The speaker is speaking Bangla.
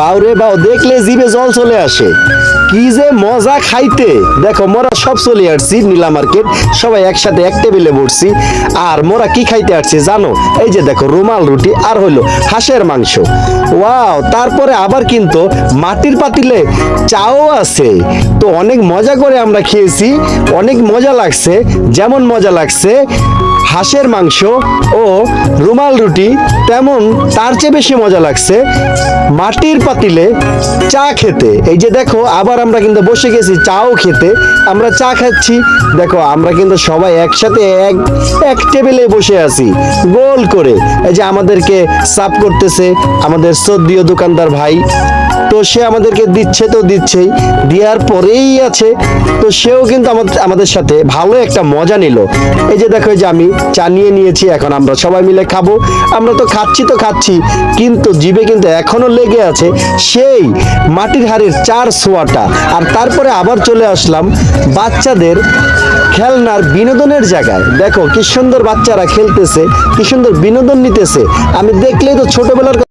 বাউরে বাউ, দেখলে জিভে জল চলে আসে। কি যে মজা খাইতে। দেখো, মোরা সব চলে আসছি, নীলা মার্কেট। সবাই একসাথে এক টেবিলে বসছি। আর মোরা কি খাইতে আসছি জানো? এই যে দেখো, রুমাল, রুটি, আর হলো হাঁসের মাংস। ওয়াও, তারপরে আবার কিন্তু মাটির পাতিলে চাও আছে। তো অনেক মজা করে আমরা খেয়েছি। অনেক মজা লাগছে, যেমন মজা লাগছে, হাঁসের মাংস ও রুমাল রুটি, তেমন তার চেয়ে বেশি মজা লাগছে মাটির পাতিলে চা খেতে। এই যে দেখো, আবার আমরা কিন্তু বসে গেছি চাও খেতে। আমরা চা খাচ্ছি। দেখো, আমরা কিন্তু সবাই একসাথে এক এক টেবিলে বসে আছি, গোল করে। এই যে আমাদেরকে সাপ করতেছে আমাদের সদ্যীয় দোকানদার ভাই। তো সে আমাদেরকে দিচ্ছে তো দিচ্ছেই, দেওয়ার পরেই আছে। তো সেও কিন্তু আমাদের আমাদের সাথে ভালো একটা মজা নিল। এই যে দেখো যে আমি চা নিয়ে নিয়েছি, এখন আমরা সবাই মিলে খাব। আমরা তো খাচ্ছি তো খাচ্ছি, কিন্তু জিভে কিন্তু এখনও লেগে আছে সেই মাটির হাড়ির চার সোয়াটা। আর তারপরে আবার চলে আসলাম বাচ্চাদের খেলনার বিনোদনের জায়গায়। দেখো, কি সুন্দর বাচ্চারা খেলতেছে, কি সুন্দর বিনোদন নিতেছে। আমি দেখলেই তো ছোটবেলার